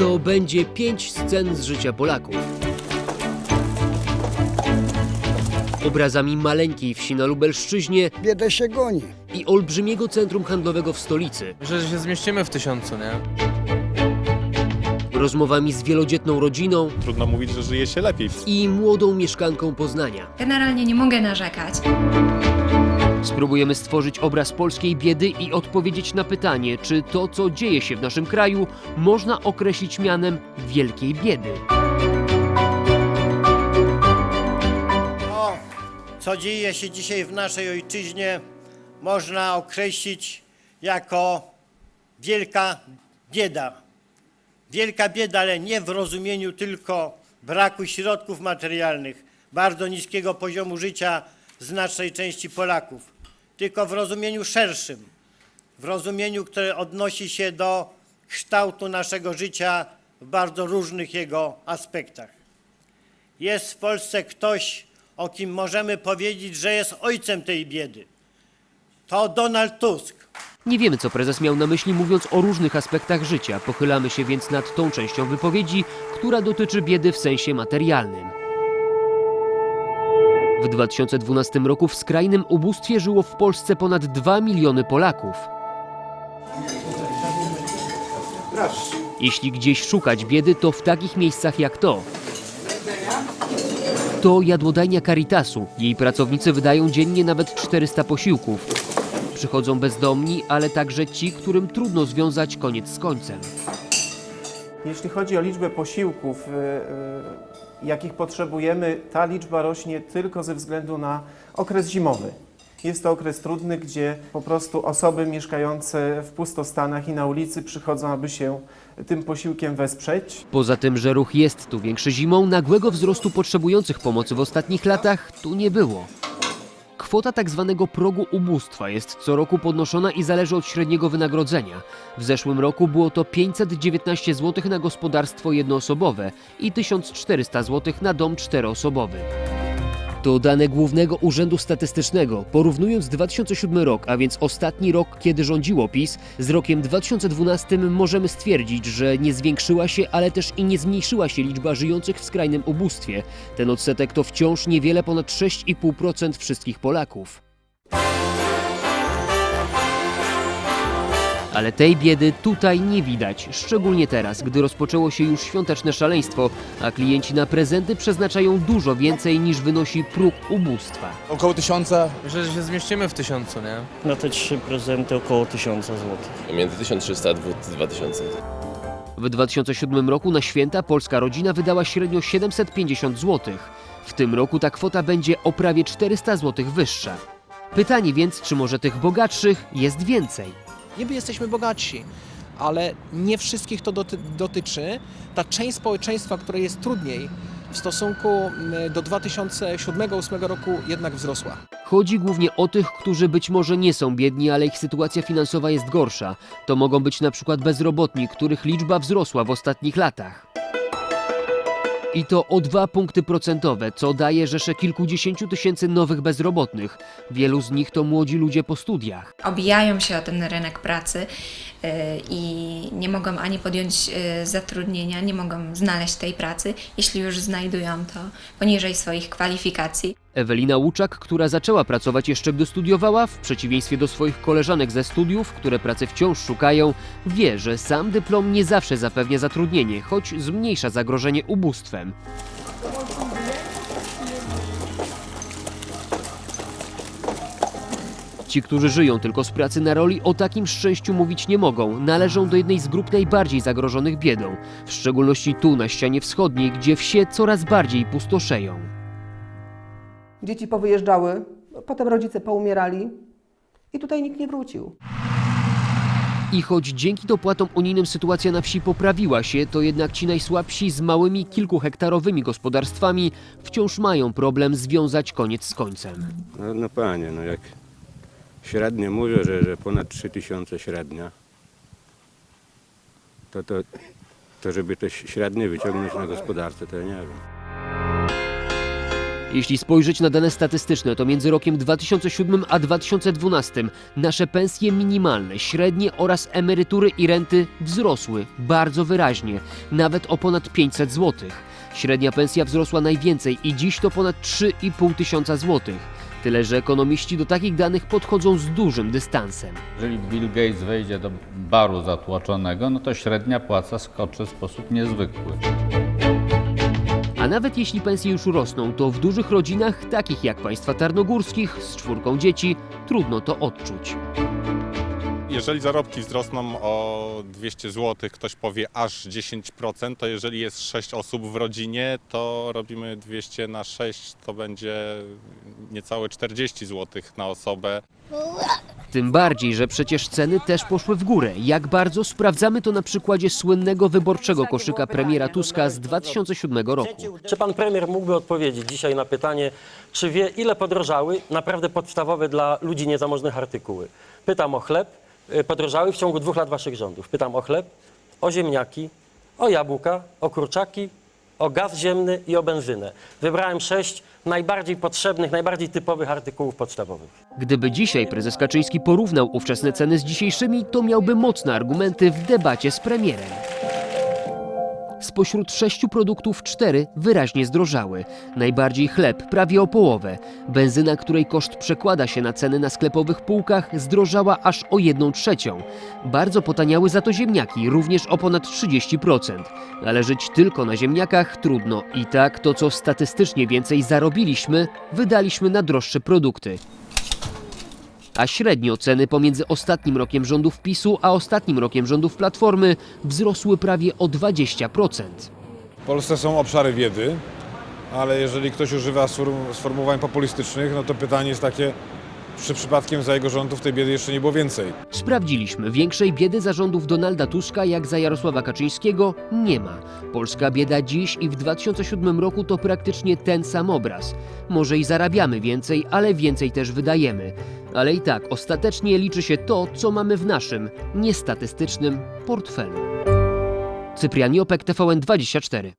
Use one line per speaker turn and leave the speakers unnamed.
To będzie pięć scen z życia Polaków. Obrazami maleńkiej wsi na Lubelszczyźnie
Biedę się goni.
i olbrzymiego centrum handlowego w stolicy.
Myślę, że się zmieścimy w tysiącu, nie?
Rozmowami z wielodzietną rodziną
Trudno mówić, że żyje się lepiej.
i młodą mieszkanką Poznania.
Generalnie nie mogę narzekać.
Spróbujemy stworzyć obraz polskiej biedy i odpowiedzieć na pytanie, czy to, co dzieje się w naszym kraju, można określić mianem wielkiej biedy.
To, co dzieje się dzisiaj w naszej ojczyźnie, można określić jako wielka bieda. Wielka bieda, ale nie w rozumieniu tylko braku środków materialnych, bardzo niskiego poziomu życia znacznej części Polaków, tylko w rozumieniu szerszym, w rozumieniu, które odnosi się do kształtu naszego życia w bardzo różnych jego aspektach. Jest w Polsce ktoś, o kim możemy powiedzieć, że jest ojcem tej biedy. To Donald Tusk.
Nie wiemy, co prezes miał na myśli, mówiąc o różnych aspektach życia. Pochylamy się więc nad tą częścią wypowiedzi, która dotyczy biedy w sensie materialnym. W 2012 roku w skrajnym ubóstwie żyło w Polsce ponad 2 miliony Polaków. Jeśli gdzieś szukać biedy, to w takich miejscach jak to. To jadłodajnia Caritasu. Jej pracownicy wydają dziennie nawet 400 posiłków. Przychodzą bezdomni, ale także ci, którym trudno związać koniec z końcem.
Jeśli chodzi o liczbę posiłków, y, y, jakich potrzebujemy, ta liczba rośnie tylko ze względu na okres zimowy. Jest to okres trudny, gdzie po prostu osoby mieszkające w pustostanach i na ulicy przychodzą, aby się tym posiłkiem wesprzeć.
Poza tym, że ruch jest tu większy zimą, nagłego wzrostu potrzebujących pomocy w ostatnich latach tu nie było. Kwota tak zwanego progu ubóstwa jest co roku podnoszona i zależy od średniego wynagrodzenia. W zeszłym roku było to 519 zł na gospodarstwo jednoosobowe i 1400 zł na dom czteroosobowy. To dane Głównego Urzędu Statystycznego. Porównując 2007 rok, a więc ostatni rok, kiedy rządziło PiS, z rokiem 2012 możemy stwierdzić, że nie zwiększyła się, ale też i nie zmniejszyła się liczba żyjących w skrajnym ubóstwie. Ten odsetek to wciąż niewiele ponad 6,5% wszystkich Polaków. Ale tej biedy tutaj nie widać, szczególnie teraz, gdy rozpoczęło się już świąteczne szaleństwo, a klienci na prezenty przeznaczają dużo więcej niż wynosi próg ubóstwa.
Około tysiąca.
Myślę, że się zmieścimy w tysiącu, nie?
Na te trzy prezenty około 1000 zł.
Między 1300 a 2000.
W 2007 roku na święta polska rodzina wydała średnio 750 zł. W tym roku ta kwota będzie o prawie 400 zł wyższa. Pytanie więc, czy może tych bogatszych jest więcej?
Niby jesteśmy bogatsi, ale nie wszystkich to doty dotyczy. Ta część społeczeństwa, której jest trudniej, w stosunku mm, do 2007-2008 roku jednak wzrosła.
Chodzi głównie o tych, którzy być może nie są biedni, ale ich sytuacja finansowa jest gorsza. To mogą być na przykład bezrobotni, których liczba wzrosła w ostatnich latach. I to o dwa punkty procentowe, co daje rzesze kilkudziesięciu tysięcy nowych bezrobotnych. Wielu z nich to młodzi ludzie po studiach.
Obijają się o ten rynek pracy i nie mogą ani podjąć y, zatrudnienia, nie mogą znaleźć tej pracy. Jeśli już znajdują to poniżej swoich kwalifikacji,
Ewelina Łuczak, która zaczęła pracować jeszcze gdy studiowała, w przeciwieństwie do swoich koleżanek ze studiów, które pracy wciąż szukają, wie, że sam dyplom nie zawsze zapewnia zatrudnienie, choć zmniejsza zagrożenie ubóstwem. Ci, którzy żyją tylko z pracy na roli, o takim szczęściu mówić nie mogą. Należą do jednej z grup najbardziej zagrożonych biedą, w szczególności tu na ścianie wschodniej, gdzie wsie coraz bardziej pustoszeją.
Dzieci powyjeżdżały, potem rodzice poumierali i tutaj nikt nie wrócił.
I choć dzięki dopłatom unijnym sytuacja na wsi poprawiła się, to jednak ci najsłabsi z małymi kilkuhektarowymi gospodarstwami wciąż mają problem związać koniec z końcem.
No, no panie, no jak średnie mówię, że, że ponad 3000 średnia, to, to, to żeby te średnie wyciągnąć na gospodarce, to ja nie wiem.
Jeśli spojrzeć na dane statystyczne, to między rokiem 2007 a 2012 nasze pensje minimalne, średnie oraz emerytury i renty wzrosły bardzo wyraźnie, nawet o ponad 500 zł. Średnia pensja wzrosła najwięcej i dziś to ponad 3,5 tysiąca złotych. Tyle, że ekonomiści do takich danych podchodzą z dużym dystansem.
Jeżeli Bill Gates wejdzie do baru zatłoczonego, no to średnia płaca skoczy w sposób niezwykły.
A nawet jeśli pensje już rosną, to w dużych rodzinach, takich jak państwa tarnogórskich, z czwórką dzieci, trudno to odczuć.
Jeżeli zarobki wzrosną o 200 zł, ktoś powie aż 10%, to jeżeli jest 6 osób w rodzinie, to robimy 200 na 6, to będzie niecałe 40 zł na osobę.
Tym bardziej, że przecież ceny też poszły w górę. Jak bardzo sprawdzamy to na przykładzie słynnego wyborczego koszyka premiera Tuska z 2007 roku.
Czy pan premier mógłby odpowiedzieć dzisiaj na pytanie, czy wie, ile podrożały naprawdę podstawowe dla ludzi niezamożnych artykuły? Pytam o chleb, podrożały w ciągu dwóch lat waszych rządów. Pytam o chleb, o ziemniaki, o jabłka, o kurczaki, o gaz ziemny i o benzynę. Wybrałem sześć najbardziej potrzebnych, najbardziej typowych artykułów podstawowych.
Gdyby dzisiaj prezes Kaczyński porównał ówczesne ceny z dzisiejszymi, to miałby mocne argumenty w debacie z premierem. Spośród sześciu produktów cztery wyraźnie zdrożały. Najbardziej chleb, prawie o połowę. Benzyna, której koszt przekłada się na ceny na sklepowych półkach, zdrożała aż o jedną trzecią. Bardzo potaniały za to ziemniaki, również o ponad 30%. Ale żyć tylko na ziemniakach trudno. I tak to, co statystycznie więcej zarobiliśmy, wydaliśmy na droższe produkty. A średnio ceny pomiędzy ostatnim rokiem rządów PiSu a ostatnim rokiem rządów Platformy wzrosły prawie o 20%.
W Polsce są obszary biedy, ale jeżeli ktoś używa sformułowań populistycznych, no to pytanie jest takie, czy przypadkiem za jego rządów tej biedy jeszcze nie było więcej.
Sprawdziliśmy, większej biedy za rządów Donalda Tuska jak za Jarosława Kaczyńskiego nie ma. Polska bieda dziś i w 2007 roku to praktycznie ten sam obraz. Może i zarabiamy więcej, ale więcej też wydajemy. Ale i tak ostatecznie liczy się to, co mamy w naszym, niestatystycznym portfelu. Cyprian Jopek, TVN24.